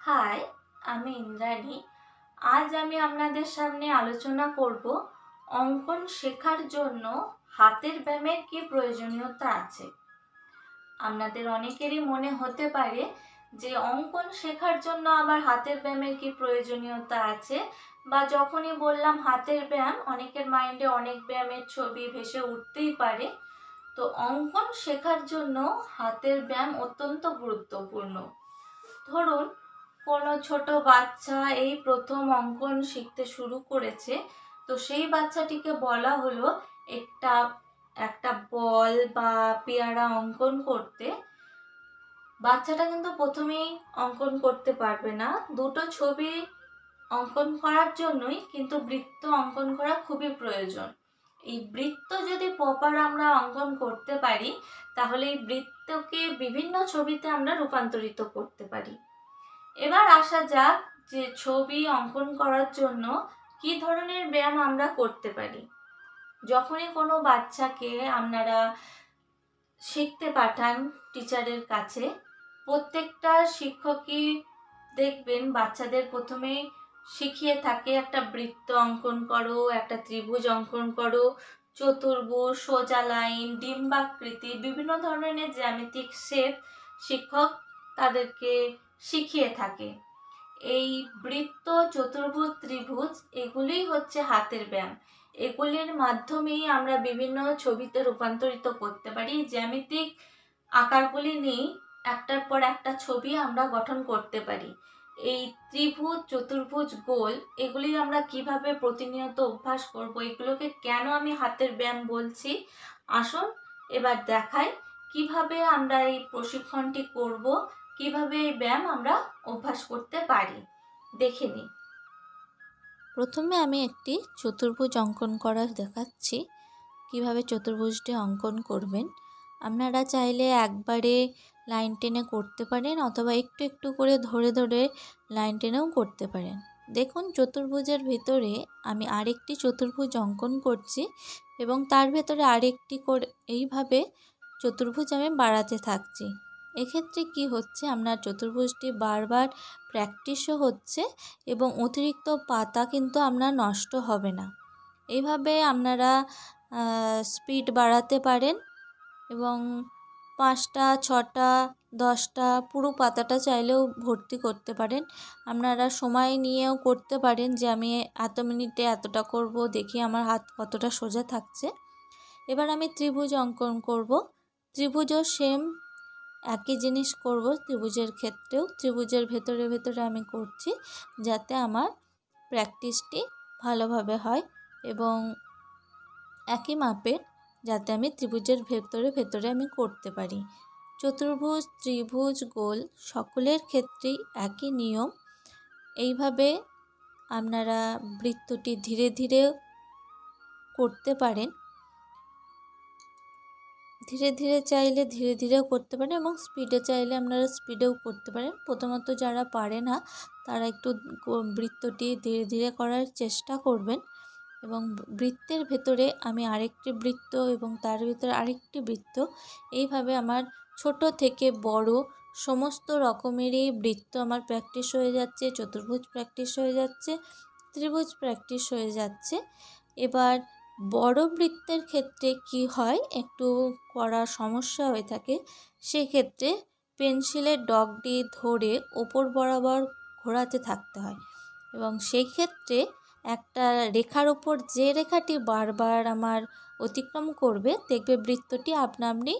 High আমি ইন্দ্রাণী। আজ আমি আপনাদের সামনে আলোচনা করব অঙ্কন শেখার জন্য হাতের ব্যায়ামের কি প্রয়োজনীয়তা আছে। আপনাদের অনেকেরই মনে হতে পারে যে অঙ্কন শেখার জন্য আবার হাতের ব্যায়ামের কি প্রয়োজনীয়তা আছে বা যখনই বললাম হাতের ব্যায়াম, অনেকের মাইন্ডে অনেক ব্যায়ামের ছবি ভেসে উঠতেই পারে। তো অঙ্কন শেখার জন্য হাতের ব্যায়াম অত্যন্ত গুরুত্বপূর্ণ। ধরুন কোনো ছোট বাচ্চা এই প্রথম অঙ্কন শিখতে শুরু করেছে, তো সেই বাচ্চাটিকে বলা হলো একটা একটা বল বা পেয়ারা অঙ্কন করতে। বাচ্চাটা কিন্তু প্রথমেই অঙ্কন করতে পারবে না। দুটো ছবি অঙ্কন করার জন্যই কিন্তু বৃত্ত অঙ্কন করা খুবই প্রয়োজন। এই বৃত্ত যদি প্রপার আমরা অঙ্কন করতে পারি, তাহলে এই বৃত্তকে বিভিন্ন ছবিতে আমরা রূপান্তরিত করতে পারি। এবার আসা যাক যে ছবি অঙ্কন করার জন্য কি ধরনের ব্যায়াম আমরা করতে পারি। যখনই কোনো বাচ্চাকে আপনারা শিখতে পাঠান টিচারের কাছে, প্রত্যেকটা শিক্ষকই দেখবেন বাচ্চাদের প্রথমে শিখিয়ে থাকে একটা বৃত্ত অঙ্কন করো, একটা ত্রিভুজ অঙ্কন করো, চতুর্ভুজ, সোজা লাইন, ডিম্বাকৃতি, বিভিন্ন ধরনের জ্যামিতিক শেপ শিক্ষক তাদেরকে শিখিয়ে থাকে। এই বৃত্ত, চতুর্ভুজ, ত্রিভুজ এগুলিই হচ্ছে হাতের ব্যায়াম। এগুলির মাধ্যমেই আমরা বিভিন্ন ছবিতে রূপান্তরিত করতে পারি। জ্যামিতিক আকারগুলি নিয়েই একটার পর একটা ছবি আমরা গঠন করতে পারি। এই ত্রিভুজ, চতুর্ভুজ, গোল এগুলি আমরা কীভাবে প্রতিনিয়ত অভ্যাস করব, এগুলোকে কেন আমি হাতের ব্যায়াম বলছি, আসুন এবার দেখাই কীভাবে আমরা এই প্রশিক্ষণটি করব কীভাবে এই ব্যায়াম আমরা অভ্যাস করতে পারি? দেখে নিই। প্রথমে আমি একটি চতুর্ভুজ অঙ্কন করা দেখাচ্ছি। কীভাবে চতুর্ভুজটি অঙ্কন করবেন? আপনারা চাইলে একবারে লাইন টেনে করতে পারেন অথবা একটু একটু করে ধরে ধরে লাইন টেনেও করতে পারেন। দেখুন, চতুর্ভুজের ভিতরে আমি আরেকটি চতুর্ভুজ অঙ্কন করছি এবং তার ভেতরে আরেকটি করে, এইভাবে চতুর্ভুজ আমি বাড়াতে থাকছি। এক্ষেত্রে কি হচ্ছে? আপনার চতুর্ভুজটি বারবার প্র্যাকটিসও হচ্ছে এবং অতিরিক্ত পাতা কিন্তু আপনার নষ্ট হবে না। এইভাবে আপনারা স্পিড বাড়াতে পারেন এবং পাঁচটা, ছটা, দশটা পুরো পাতাটা চাইলেও ভর্তি করতে পারেন। আপনারা সময় নিয়েও করতে পারেন যে আমি এত মিনিটে এতটা করব, দেখি আমার হাত কতটা সোজা থাকছে। এবার আমি ত্রিভুজ অঙ্কন করব। ত্রিভুজও সেম একই জিনিস করব ত্রিভুজের ক্ষেত্রেও। ত্রিভুজের ভেতরে ভেতরে আমি করছি যাতে আমার প্র্যাকটিসটি ভালোভাবে হয় এবং একই মাপের যাতে আমি ত্রিভুজের ভেতরে ভেতরে আমি করতে পারি। চতুর্ভুজ, ত্রিভুজ, গোল সকলের ক্ষেত্রেই একই নিয়ম। এইভাবে আপনারা বৃত্তটি ধীরে ধীরে করতে পারেন। ধীরে ধীরে চাইলে ধীরে ধীরেও করতে পারেন এবং স্পিডে চাইলে আপনারা স্পিডেও করতে পারেন। প্রথমত যারা পারে না, তারা একটু বৃত্তটি ধীরে ধীরে করার চেষ্টা করবেন এবং বৃত্তের ভেতরে আমি আরেকটি বৃত্ত এবং তার ভিতরে আরেকটি বৃত্ত। এইভাবে আমার ছোট থেকে বড় সমস্ত রকমেরই বৃত্ত আমার প্র্যাকটিস হয়ে যাচ্ছে, চতুর্ভুজ প্র্যাকটিস হয়ে যাচ্ছে, ত্রিভুজ প্র্যাকটিস হয়ে যাচ্ছে। এবার বড় বৃত্তের ক্ষেত্রে কি হয়? একটু করার সমস্যা হয়ে থাকে। সেক্ষেত্রে পেন্সিলের ডগটি ধরে ওপর বরাবর ঘোরাতে থাকতে হয় এবং সেই ক্ষেত্রে একটা রেখার ওপর যে রেখাটি বারবার আমার অতিক্রম করবে, দেখবে বৃত্তটি আপনা আপনি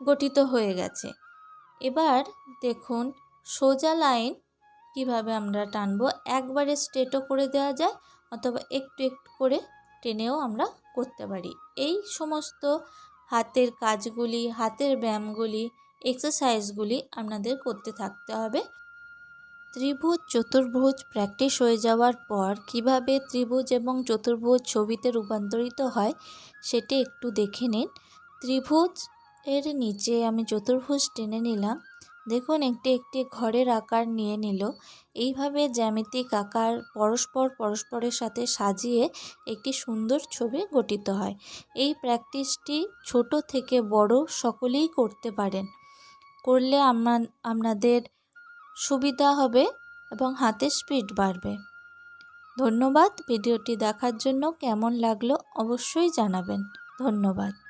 গঠিত হয়ে গেছে। এবার দেখুন, সোজা লাইন কীভাবে আমরা টানবো? একবারে স্ট্রেটও করে দেওয়া যায় অথবা একটু একটু করে টেনেও আমরা করতে পারি। এই সমস্ত হাতের কাজগুলি, হাতের ব্যায়ামগুলি এক্সারসাইজগুলি আপনাদের করতে থাকতে হবে। ত্রিভুজ, চতুর্ভুজ প্র্যাকটিস হয়ে যাওয়ার পর কীভাবে ত্রিভুজ এবং চতুর্ভুজ ছবিতে রূপান্তরিত হয় সেটি একটু দেখে নিন। ত্রিভুজ এর নিচে আমি চতুর্ভুজ টেনে নিলাম। দেখুন, একটি একটি ঘরের আকার নিয়ে নিল। এইভাবে জ্যামিতিক আকার পরস্পর পরস্পরের সাথে সাজিয়ে একটি সুন্দর ছবি গঠিত হয়। এই প্র্যাকটিসটি ছোট থেকে বড় সকলেই করতে পারেন। করলে আপনাদের সুবিধা হবে এবং হাতের স্পিড বাড়বে। ধন্যবাদ। ভিডিওটি দেখার জন্য কেমন লাগল অবশ্যই জানাবেন। ধন্যবাদ।